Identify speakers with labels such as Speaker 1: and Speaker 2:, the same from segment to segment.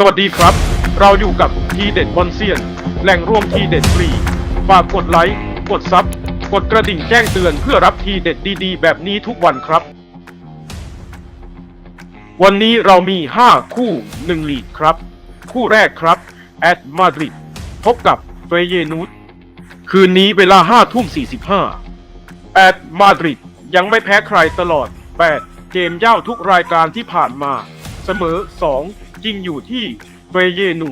Speaker 1: สวัสดีครับ เราอยู่กับทีเด็ดบอลเซียน แหล่งรวมทีเด็ดฟรี ฝากกดไลค์ กดซับ กดกระดิ่งแจ้งเตือนเพื่อรับทีเด็ดดีๆ แบบนี้ทุกวันครับ วันนี้เรามี 5 คู่1ลีกครับ คู่แรกครับ แอตมาดริดพบกับเฟเยนูสคืนนี้เวลา5ทุ่ม45แอตมาดริดยังไม่แพ้ใครตลอด 8 เกมเย่าทุกรายการที่ผ่านมา เสมอ 2 จริงอยู่ที่เฟเยนู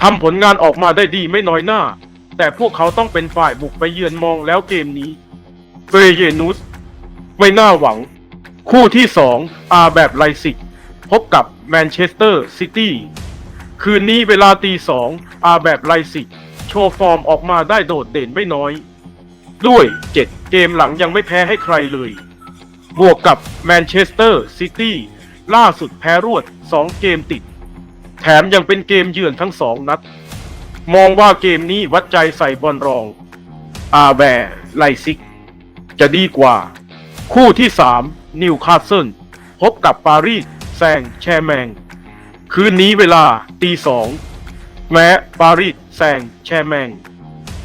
Speaker 1: ทำผลงานออกมาได้ดีไม่น้อยหน้า แต่พวกเขาต้องเป็นฝ่ายบุกไปเยือนมองแล้วเกมนี้เฟเยนูสไม่น่าหวัง คู่ที่2อาแบบไลซิก พบกับแมนเชสเตอร์ซิตี้คืนนี้เวลาตีสองอาแบบไลซิก โชว์ฟอร์มออกมาได้โดดเด่นไม่น้อย ด้วย7เกมหลังยังไม่แพ้ให้ใครเลย บวกกับแมนเชสเตอร์ซิตี้ ล่าสุดแพ้รวด 2 เกมติด แถมยังเป็นเกมเยือนทั้งสองนัด มองว่าเกมนี้วัดใจใส่บอลรอง อาแบร์ไลซิก จะดีกว่า คู่ที่ 3 นิวคาสเซิลพบกับปารีสแซงแชร์แมง คืนนี้เวลาตีสองแม้ปารีสแซงแชร์แมง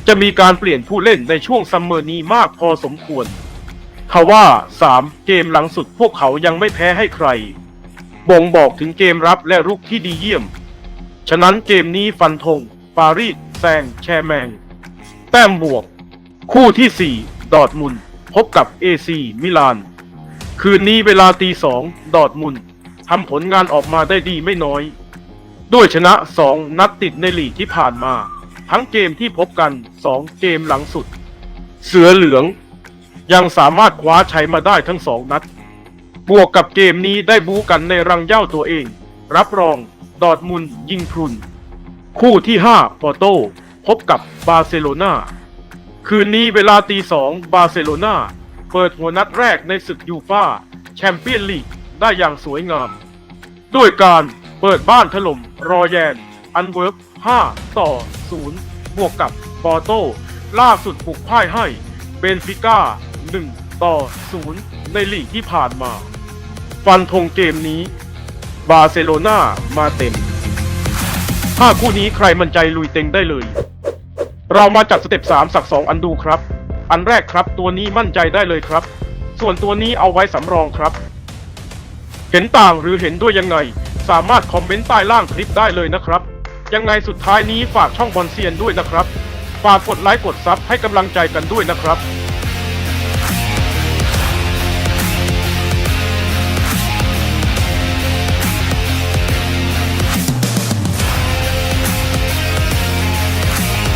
Speaker 1: จะมีการเปลี่ยนผู้เล่นในช่วงซัมเมอร์นี้มากพอสมควรทว่า 3 เกมหลังสุดพวกเขายังไม่แพ้ให้ใคร บ่งบอกถึงเกมรับและรุกที่ดีเยี่ยม ฉะนั้นเกมนี้ฟันธงปารีสแซงแชร์แมง แต้มบวก คู่ที่ 4 ดอร์ทมุนพบกับเอซีมิลาน คืนนี้เวลาตีสองดอร์ทมุนทำผลงานออกมาได้ดีไม่น้อย ด้วยชนะ 2 นัดติดในลีกที่ผ่านมา ทั้งเกมที่พบกัน 2 เกมหลังสุด เสือเหลือง ยังสามารถคว้าชัยมาได้ทั้งสองนัด บวกกับเกมนี้ได้บู๊กันในรังเย้าตัวเอง รับรองดอร์ทมุนยิงพรุน คู่ที่ 5 ปอร์โตพบกับบาร์เซโลนาคืนนี้เวลาตีสองบาร์เซโลนาเปิดหัวนัดแรกในศึกยูฟาแชมเปี้ยนลีกได้อย่างสวยงาม ด้วยการเปิดบ้านถล่มรอแยน อันเวิร์ฟ5ต่อ 0 บวกกับปอร์โตล่าสุดปลุกพ่ายให้เบนฟิก้า 1 ต่อ 0 ในลีกที่ผ่านมา ฟันธงเกมนี้ บาร์เซโลนามาเต็ม ถ้าคู่นี้ใครมั่นใจลุยเต็งได้เลย เรามาจัดสเต็ป3สัก 2 อันดูครับ อันแรกครับตัวนี้มั่นใจได้เลยครับ ส่วนตัวนี้เอาไว้สำรองครับ เห็นต่างหรือเห็นด้วยยังไง สามารถคอมเมนต์ใต้ล่างคลิปได้เลยนะครับ ยังไงสุดท้ายนี้ฝากช่องบอลเซียนด้วยนะครับ ฝากกดไลค์กดซับให้กำลังใจกันด้วยนะครับ